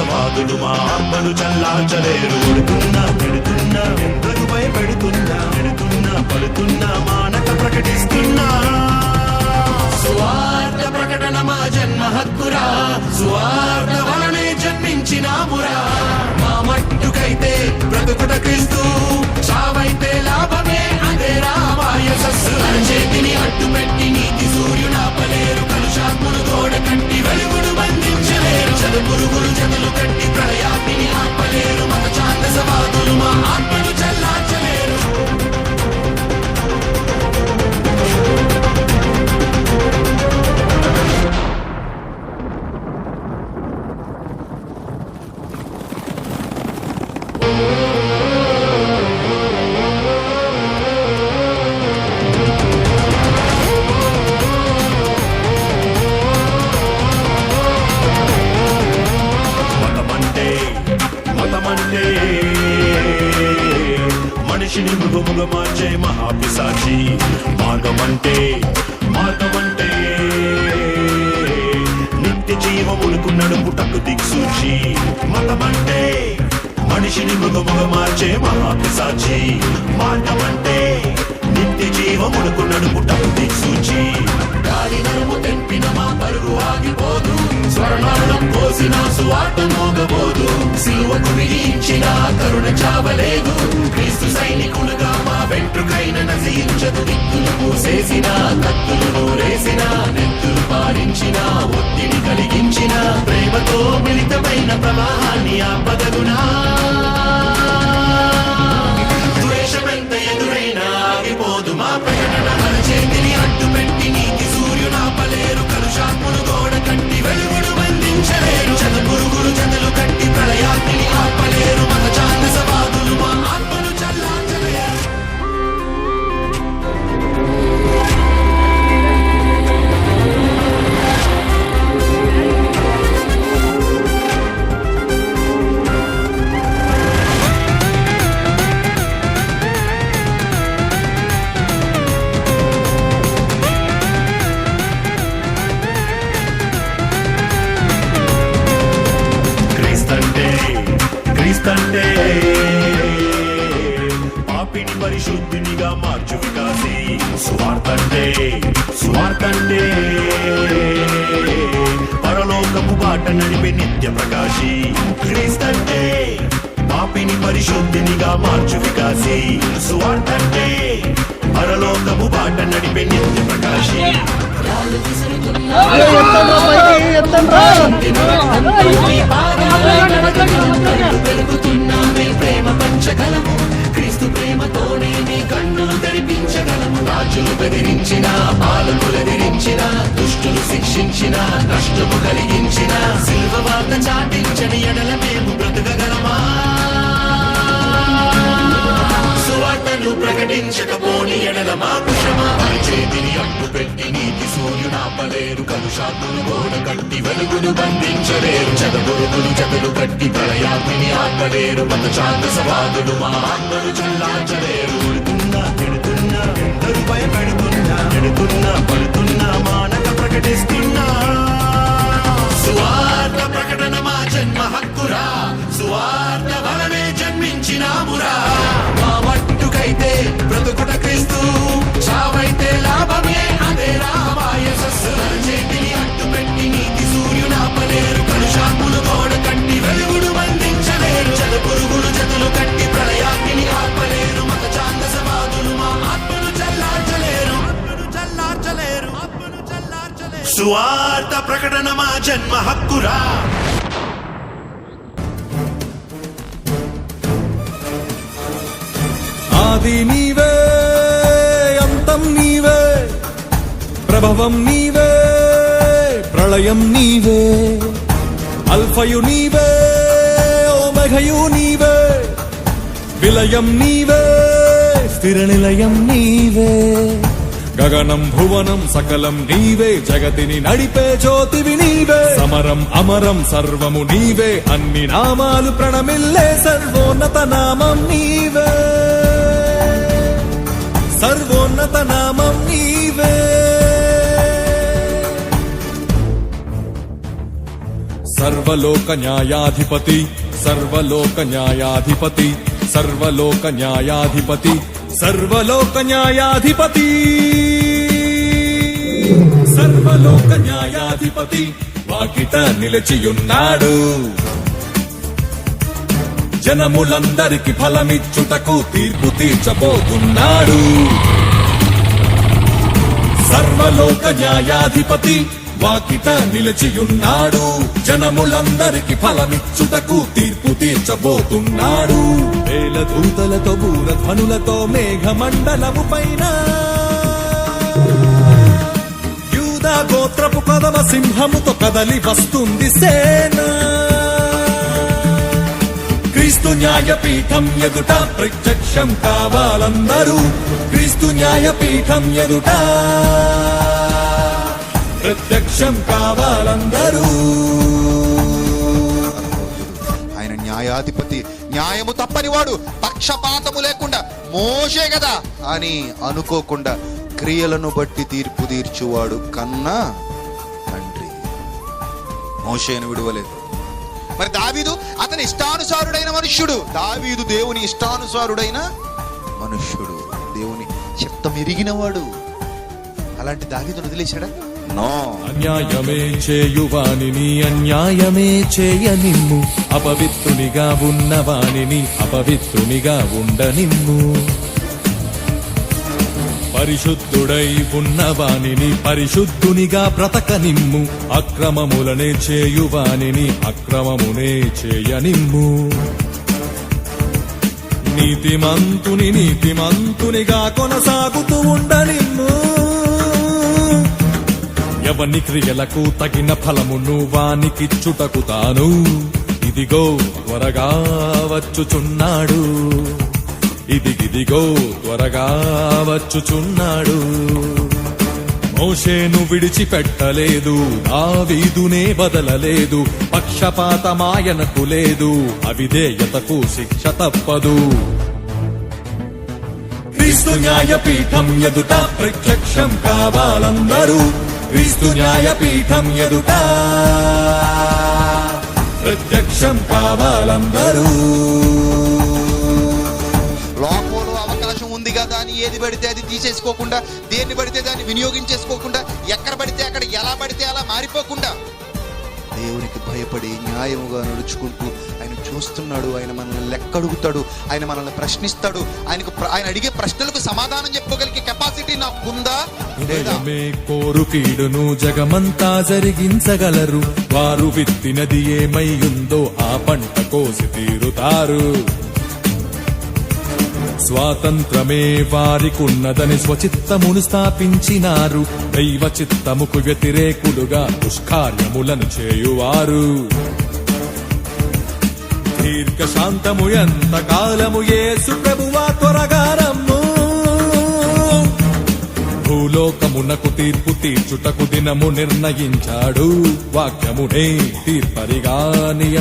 మత మా ఆత్మను చల్లార్చలేరు. ఉడుతున్నా పెడుతున్నా ఎందరు భయపెడుతున్నా పెడుతున్నా పడుతున్నా మానక ప్రకటిస్తున్నా. స్వార్థ ప్రకటన మా జన్మ హక్కురా. సువార్త వలనే జన్మించినామురా. మా మట్టుకైతే బ్రతుకుట జీవములకు నడుపుటకు దిక్సూచి. మతమంటే మనిషిని మృగముగ మార్చే మహాపిశాచి. మార్గమంటే నిత్య జీవములకు నడుపుటకు దిక్సూచి. గాలి నరుము తెంపిన మా పరుగు ఆగిపోదు. స్వర్ణాలను పోసిన సువార్తను మోగబోదు కరుణ చావలేదు. క్రీస్తు సైనికులుగా మా వెంట్రుకైన నశించదు దిక్కులు మూసేసిన కత్తులు నూరేసిన నెత్తులు పాలించిన ఒత్తిడి కలిగించిన ప్రేమతో మిళితమైన ప్రవాహాన్ని ఆపగలునా స్వార్థంటే పరలోకపు బాట నడిపే నిత్య ప్రకాశి. క్రీస్తంటే పాపిని పరిశుద్ధినిగా మార్చు వికాసి. స్వార్థంటే పరలోకపు బాట నడిపే నిత్య ప్రకాశి. రాజులు బెదిరించిన పాలకులు ఎదిరించిన దుష్టులు శిక్షించిన నష్టము కలిగించిన సిల్వ వార్త చాటించని ఎడల మేము బ్రతకగలమా? సువార్తను ప్రకటించకపోని ఎడల మా కుషమా చేతిని అడ్డు పెట్టి నీతి సూర్యునాపలేరు కలుషాతులు గోడ కట్టి వెలుగును బంధించలేరు చదపురుగులు జతలు కట్టి ప్రళయాగ్ని ఆపలేరు మత చాంద సవాదులు మా ఆత్మను చల్లార్చలేరు. తిడుతున్నా ఎందరు భయపెడుతున్నా ఎడుతున్నా పడుతున్నా మానక ప్రకటిస్తున్నా. సువార్త ప్రకటన మా జన్మ హక్కురా. సువార్త వలనే జన్మించినామురా. సువార్త ప్రకటన మా జన్మ హక్కురా. ఆది నీవే అంతం నీవే ప్రభవం నీవే ప్రళయం నీవే. అల్ఫయు నీవే ఓమఘయు నీవే విలయం నీవే స్థిర నిలయం నీవే. గగనం భువనం సకలం నీవే. జగతిని నడిపే జ్యోతివి నీవే. సమరం అమరం సర్వము నీవే. అన్ని నామాలు ప్రణమిల్లే. సర్వోన్నత నామం నీవే. సర్వోన్నత నామం నీవే. సర్వలోక న్యాయాధిపతి సర్వలోక న్యాయాధిపతి సర్వలోక న్యాయాధిపతి సర్వలోక న్యాయాధిపతి. సర్వలోక న్యాయాధిపతి వాకిట నిలిచియున్నాడు. జనములందరికి ఫలమిచ్చుటకు తీర్పు తీర్చబోతున్నాడు. సర్వలోక న్యాయాధిపతి వాకిట నిలిచియున్నాడు. జనములందరికి ఫలమిచ్చుటకు తీర్పు తీర్చబోతున్నాడు. వేల దూతలతో బూర బూరధ్వనులతో మేఘమండలము పైన. యూదా గోత్రపు కదమ సింహముతో కదలి వస్తుంది సేన. క్రీస్తు న్యాయపీఠం ఎదుట ప్రత్యక్షం కావాలందరూ క్రీస్తు న్యాయపీఠం ఎదుట. ప్రత్యక్షం కావాలందరూ. ఆయన న్యాయాధిపతి న్యాయము తప్పనివాడు. పక్షపాతము లేకుండా మోసే కదా. అని అనుకోకుండా క్రియలను బట్టి తీర్పు తీర్చువాడు కన్నా తండ్రి. మోషేను విడువలేదు. మరి దావీదు అతని ఇష్టానుసారుడైన మనుష్యుడు. దావీదు దేవుని ఇష్టానుసారుడైన మనుష్యుడు. దేవుని చిత్తం ఎరిగినవాడు అలాంటి దావీదును వదిలేశాడా? అన్యాయమే చేయువానిని అన్యాయమే చేయనిమ్ము. అపవిత్రునిగా ఉన్నవానిని అపవిత్రునిగా ఉండనిమ్ము. పరిశుద్ధుడై ఉన్నవానిని పరిశుద్ధునిగా బ్రతకనిమ్ము. అక్రమములనే చేయువానిని అక్రమమునే చేయనిమ్ము. నీతిమంతుని నీతిమంతునిగా కొనసాగుతూ ఉండనిమ్ము. ఎవని క్రియలకు తగిన ఫలమును వానికిచ్చుటకు తాను. ఇదిగో త్వరగా వచ్చుచున్నాడు. ఇదిగిదిగో త్వరగా వచ్చుచున్నాడు. మోషేను విడిచిపెట్టలేదు దావీదునే బదలలేదు పక్షపాతమాయనకు లేదు అవిధేయతకు శిక్ష తప్పదు. క్రీస్తు న్యాయపీఠం ఎదుట ప్రత్యక్షం కావాలందరూ క్రీస్తు న్యాయపీఠం ఎదుట. ప్రత్యక్షం కావాలందరూ. లోకంలో అవకాశం ఉంది కదా అని ఏది పడితే అది తీసేసుకోకుండా దేన్ని పడితే దాన్ని వినియోగించేసుకోకుండా ఎక్కడ పడితే అక్కడ ఎలా పడితే అలా మారిపోకుండా దేవునికి భయపడి న్యాయముగా నడుచుకుంటూ ఆయన చూస్తున్నాడు ఆయన మనల్ని లెక్క అడుగుతాడు ఆయన మనల్ని ప్రశ్నిస్తాడు ఆయనకు ఆయన అడిగే ప్రశ్నలకు సమాధానం చెప్పగలిగే కెపాసిటీ నాకుందా? హృదయమే జగమంతా జరిగించగలరు. వారు విత్తినది ఏమై ఉందో ఆ పంట కోసి తీరుతారు. స్వాతంత్రమే వారికున్నదని స్వచిత్తమును స్థాపించినారు. దైవ చిత్తముకు వ్యతిరేకులుగా దుష్కార్యములను చేయువారు. దీర్ఘశాంతము ఎంత కాలము యేసు ప్రభువా త్వరగారమ్ము భూలోకమునకు తీర్పు తీర్చుటకు దినము నిర్ణయించాడు. వాక్యమునే తీర్పరిగా నియమ